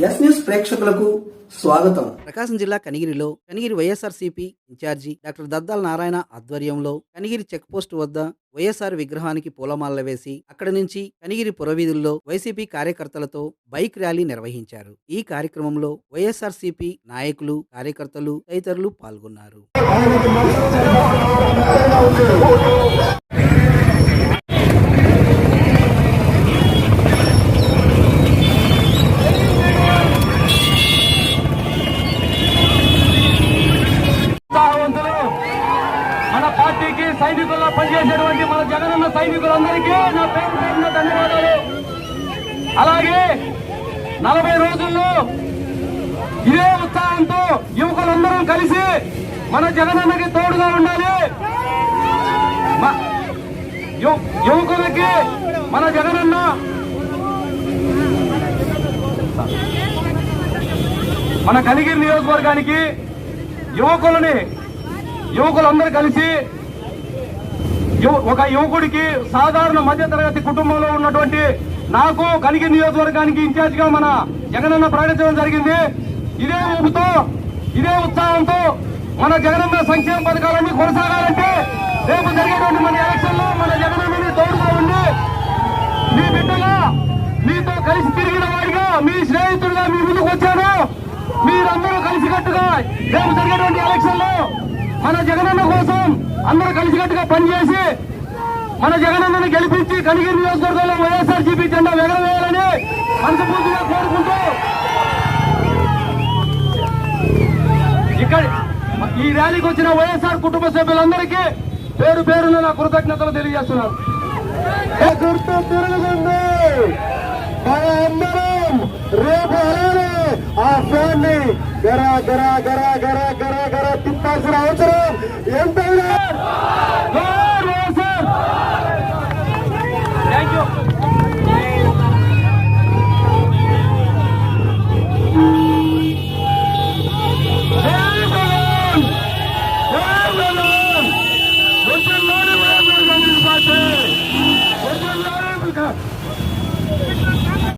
Yes news ప్రేక్షకులకు స్వాగతం. ప్రకాశం జిల్లా కనిగిరిలో Kanigiri YSRCP in charge doctor Daddala Narayana ఆధ్వర్యంలో కనిగిరి చెక్ పోస్ట్ వద్ద వైఎస్ఆర్ విగ్రహానికి పూలమాలలు వేసి అక్కడి నుంచి కనిగిరి పురవీధుల్లో వైసీపీ కార్యకర్తలతో బైక్ ర్యాలీ నిర్వహించారు. ఈ కార్యక్రమంలో వైఎస్ఆర్సీపీ నాయకులు కార్యకర్తలు తదితరులు పాల్గొన్నారు. పార్టీకి సైనికుల్లో పనిచేసేటువంటి మన జగనన్న సైనికులందరికీ నా పేరు పేరున ధన్యవాదాలు. అలాగే నలభై రోజుల్లో ఇదే ఉత్సాహంతో యువకులందరం కలిసి మన జగనన్నకి తోడుగా ఉండాలి. యువకులకి మన జగనన్న మన కలిగిరి నియోజకవర్గానికి యువకులని యువకులందరూ కలిసి యువ- ఒక యువకుడికి సాధారణ మధ్యతరగతి కుటుంబంలో ఉన్నటువంటి నాకు కలిగిరి నియోజకవర్గానికి ఇన్ఛార్జ్గా మన జగనన్న ప్రకటించడం జరిగింది. ఇదే ఊపుతో ఇదే ఉత్సాహంతో మన జగనన్న సంక్షేమ పథకాలన్నీ కొనసాగాలంటే రేపు జరిగేటువంటి మన ఎలక్షన్లో మన జగనన్నని తోడుగా ఉండి మీ బిడ్డగా మీతో కలిసి తిరిగిన వాడిగా మీ స్నేహితుడిగా మీ ముందుకు వచ్చాను మీరందరూ కలిసికట్టుగా రేపు జరిగేటువంటి ఎలక్షన్లో మన జగనన్న కోసం అందరూ కలిసికట్టుగా పనిచేసి మన జగనన్నను గెలిపించి కనిగిరి నియోజకవర్గంలో వైఎస్ఆర్ జీపీ జెండా ఎగరవేయాలని మనస్ఫూర్తిగా కోరుకుంటూ ఇక్కడ ఈ ర్యాలీకి వచ్చిన వైఎస్ఆర్ కుటుంబ సభ్యులందరికీ పేరు పేరున నా కృతజ్ఞతలు తెలియజేస్తున్నాను. గుర్తు తిరుగుతుంది అందరం. రేపు అలానే ఆ ఫ్యాన్ని గరా గరా గరా గరా గరా గరా తిప్పాల్సిన అవసరం. ఎంత